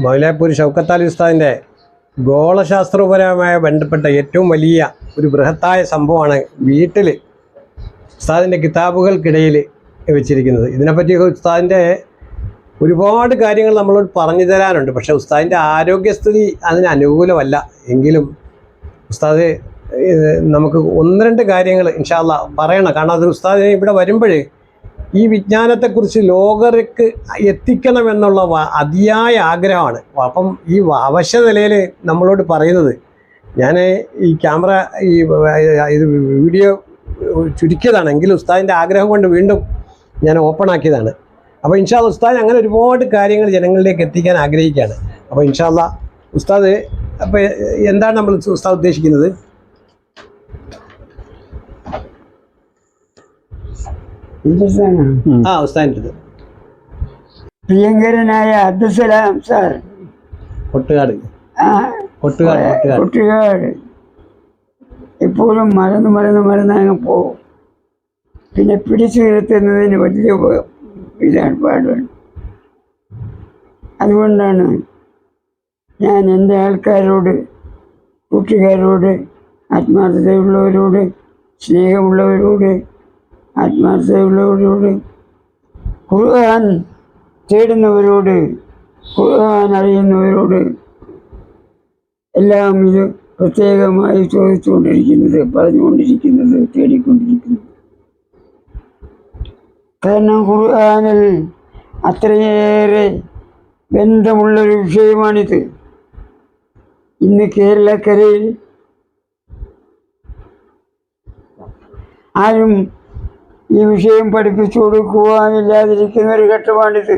മൗലാപ്പൂർ ഷൗക്കത്താലി ഉസ്താദിന്റെ ഗോളശാസ്ത്രപരമായ ബന്ധപ്പെട്ട ഏറ്റവും വലിയ ഒരു ബൃഹത്തായ സംഭവമാണ് വീട്ടിൽ ഉസ്താദിന്റെ കിതാബുകൾക്കിടയിൽ വെച്ചിരിക്കുന്നത്. ഇതിനെപ്പറ്റി ഉസ്താദിന്റെ ഒരുപാട് കാര്യങ്ങൾ നമ്മളോട് പറഞ്ഞു തരാനുണ്ട്. പക്ഷേ ഉസ്താദിന്റെ ആരോഗ്യസ്ഥിതി അതിന് അനുകൂലമല്ല. എങ്കിലും ഉസ്താദ് നമുക്ക് ഒന്ന് രണ്ട് കാര്യങ്ങൾ ഇൻഷാല്ല പറയണം. കാരണം അത് ഉസ്താദിനെ ഇവിടെ വരുമ്പോൾ ഈ വിജ്ഞാനത്തെക്കുറിച്ച് ലോകർക്ക് എത്തിക്കണമെന്നുള്ള അതിയായ ആഗ്രഹമാണ്. അപ്പം ഈ അവശ്യ നിലയിൽ നമ്മളോട് പറയുന്നത് ഞാൻ ഈ ക്യാമറ ഈ ഇത് വീഡിയോ ചുരുക്കിയതാണ് എങ്കിലും ഉസ്താദിന്റെ ആഗ്രഹം കൊണ്ട് വീണ്ടും ഞാൻ ഓപ്പൺ ആക്കിയതാണ് അപ്പോൾ ഇൻഷാല്ല ഉസ്താദ് അങ്ങനെ ഒരുപാട് കാര്യങ്ങൾ ജനങ്ങളിലേക്ക് എത്തിക്കാൻ ആഗ്രഹിക്കുകയാണ്. അപ്പോൾ ഇൻഷാല്ല ഉസ്താദ് അപ്പോൾ എന്താണ് നമ്മൾ ഉസ്താദ് ഉദ്ദേശിക്കുന്നത്? ആ ഉസ്താദിന്റെ പ്രിയങ്കരനായ അബ്ദുസലാം സാർ. കൊട്ടുകാട്. ആ കൊട്ടുകാട് കൊട്ടുകാട്. എപ്പോഴും മറന്ന് മറന്ന് മറന്ന് അങ്ങ് പോകും. പിന്നെ പിടിച്ചു നിർത്തുന്നതിന് വലിയ ഇതാണ് പാടുകൾ അതുകൊണ്ടാണ് ഞാൻ എന്റെ ആൾക്കാരോട് കൂട്ടുകാരോട് ആത്മാർത്ഥതയുള്ളവരോട് സ്നേഹമുള്ളവരോട് ആത്മാർത്ഥതയുള്ളവരോട് ഖുർആൻ തേടുന്നവരോട് ഖുർആൻ അറിയുന്നവരോട് എല്ലാം ഇത് പ്രത്യേകമായി ചോദിച്ചുകൊണ്ടിരിക്കുന്നത് പറഞ്ഞുകൊണ്ടിരിക്കുന്നത് തേടിക്കൊണ്ടിരിക്കുന്നത്. കാരണം ഖുർആനിൽ അത്രയേറെ ബന്ധമുള്ളൊരു വിഷയമാണിത്. ഇന്ന് കേരളക്കരയിൽ ആരും ഈ വിഷയം പഠിപ്പിച്ചു കൊടുക്കുവാനില്ലാതിരിക്കുന്ന ഒരു ഘട്ടമാണിത്.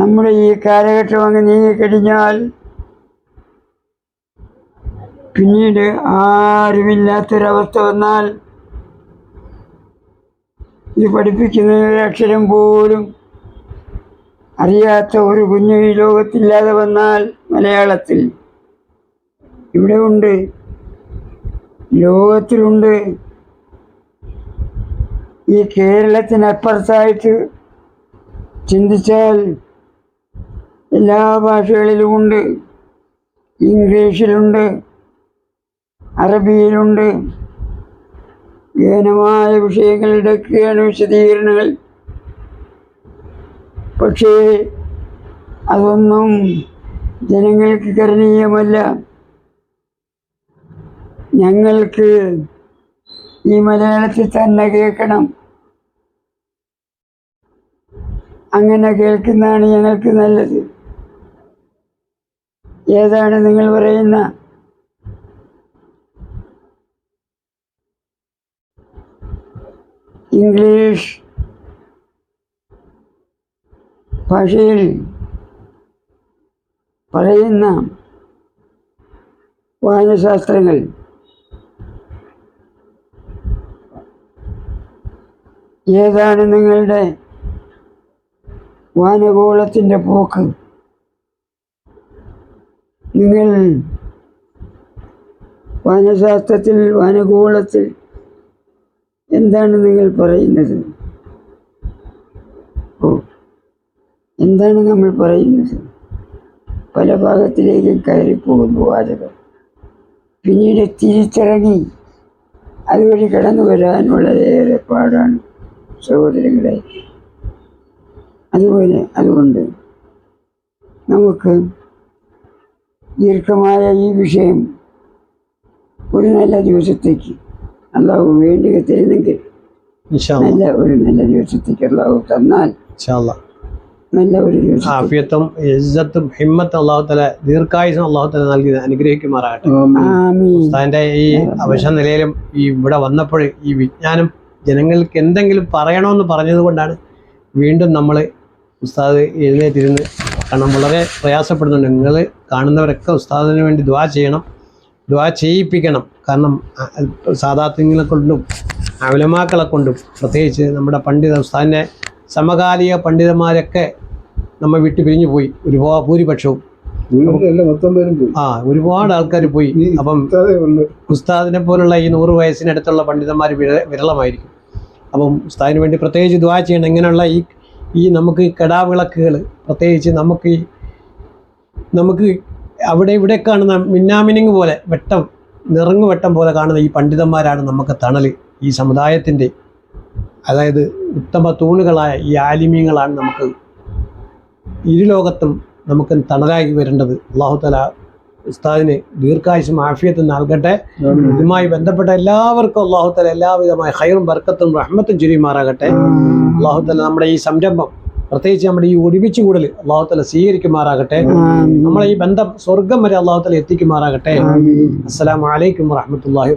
നമ്മുടെ ഈ കാലഘട്ടം അങ്ങ് നീങ്ങിക്കഴിഞ്ഞാൽ പിന്നീട് ആരുമില്ലാത്തൊരവസ്ഥ വന്നാൽ ഇത് പഠിപ്പിക്കുന്ന ഒരു അക്ഷരം പോലും അറിയാത്ത ഒരു കുഞ്ഞു ഈ ലോകത്തില്ലാതെ വന്നാൽ മലയാളത്തിൽ. ഇവിടെ ഉണ്ട് ലോകത്തിലുണ്ട്. ഈ കേരളത്തിനപ്പുറത്തായിട്ട് ചിന്തിച്ചാൽ എല്ലാ ഭാഷകളിലുമുണ്ട്. ഇംഗ്ലീഷിലുണ്ട്. അറബിയിലുണ്ട്. ഗഹനമായ വിഷയങ്ങളിടൊക്കെയാണ് വിശദീകരണങ്ങൾ. പക്ഷേ അതൊന്നും ജനങ്ങൾക്ക് കരണീയമല്ല. ഞങ്ങൾക്ക് ഈ മലയാളത്തിൽ തന്നെ കേൾക്കണം. അങ്ങനെ കേൾക്കുന്നതാണ് ഞങ്ങൾക്ക് നല്ലത്. ഏതാണ് നിങ്ങൾ പറയുന്ന? ഇംഗ്ലീഷ് ഭാഷയിൽ പറയുന്ന വായനശാസ്ത്രങ്ങൾ. ഏതാണ് നിങ്ങളുടെ വാനഗോളത്തിന്റെ പോക്ക്? നിങ്ങൾ വാനശാസ്ത്രത്തിൽ വാനഗോളത്തിൽ എന്താണ് നിങ്ങൾ പറയുന്നത്? ഓ എന്താണ് നമ്മൾ പറയുന്നത്? പല ഭാഗത്തിലേക്ക് കയറിപ്പോകുന്നു വാചകം. പിന്നീട് തിരിച്ചിറങ്ങി അതുവഴി കടന്നു വരാൻ വളരെയേറെ പാടാണ് സഹോദരങ്ങളെ അതുപോലെ അതുകൊണ്ട് നമുക്ക് ദീർഘമായ ഈ വിഷയം ഒരു നല്ല ദിവസത്തേക്ക് അള്ളാഹു വേണ്ടി തരുന്നെങ്കിൽ നല്ല ഒരു നല്ല ദിവസത്തേക്ക് അള്ളാഹു തന്നാൽ നല്ല ഒരു ആഫിയത്തും ഇജ്ജത്തും ഹിമ്മത്തും അള്ളാഹു തല ദീർഘായുസും അള്ളാഹു തല നൽകി അനുഗ്രഹിക്കുമാറാകട്ടെ. ഈ അവശ നിലയിലും ഈ ഇവിടെ വന്നപ്പോൾ ഈ വിജ്ഞാനം ജനങ്ങൾക്ക് എന്തെങ്കിലും പറയണമെന്ന് പറഞ്ഞതുകൊണ്ടാണ് വീണ്ടും നമ്മൾ ഉസ്താദ് എഴുന്നേറ്റിരുന്ന് കാരണം വളരെ പ്രയാസപ്പെടുന്നുണ്ട്. നിങ്ങൾ കാണുന്നവരൊക്കെ ഉസ്താദിന് വേണ്ടി ദ്വാ ചെയ്യണം ദ്വാ ചെയ്യിപ്പിക്കണം. കാരണം സാധാത്യങ്ങളെ കൊണ്ടും അവലമാക്കളെ കൊണ്ടും പ്രത്യേകിച്ച് നമ്മുടെ പണ്ഡിത ഉസ്താദിന്റെ സമകാലിക പണ്ഡിതന്മാരൊക്കെ നമ്മൾ വിട്ടു പിരിഞ്ഞു പോയി ഒരുപാട് ഭൂരിപക്ഷവും. ആ ഒരുപാട് ആൾക്കാർ പോയി. അപ്പം ഉസ്താദിനെ പോലുള്ള ഈ നൂറ് വയസ്സിനടുത്തുള്ള പണ്ഡിതന്മാർ വിര വിരളമായിരിക്കും. അപ്പം ഉസ്താദിന് വേണ്ടി പ്രത്യേകിച്ച് ദ്വാ ചെയ്യണം. ഇങ്ങനെയുള്ള ഈ ഈ നമുക്ക് കടാവിളക്കുകൾ പ്രത്യേകിച്ച് നമുക്ക് നമുക്ക് അവിടെ ഇവിടെ കാണുന്ന മിന്നാമിനിങ് പോലെ വെട്ടം നിറങ്ങു വെട്ടം പോലെ കാണുന്ന ഈ പണ്ഡിതന്മാരാണ് നമുക്ക് തണൽ ഈ സമുദായത്തിന്റെ അതായത് ഉത്തമ തൂണുകളായ ഈ ആലിമ്യങ്ങളാണ് നമുക്ക് ഇരുലോകത്തും നമുക്ക് തണലായി വരേണ്ടത്. അള്ളാഹുതല ഉസ്താദിനെ ദീർഘായുസും ആഫിയത്തും നൽകട്ടെ. ഇതുമായി ബന്ധപ്പെട്ട എല്ലാവർക്കും അള്ളാഹുത്തല എല്ലാവിധമായ ഹൈറും ബർക്കത്തും റഹ്മത്തും ചുരിയുമാറാകട്ടെ. അള്ളാഹുത്തല നമ്മുടെ ഈ സംരംഭം പ്രത്യേകിച്ച് നമ്മുടെ ഈ ഒരുമിച്ച് കൂടൽ അള്ളാഹുത്തല സ്വീകരിക്കുമാറാകട്ടെ. നമ്മളെ ഈ ബന്ധം സ്വർഗം വരെ അള്ളാഹുത്തല എത്തിക്കുമാറാകട്ടെ. അസ്സലാമു അലൈക്കും വറഹ്മത്തുള്ളാഹി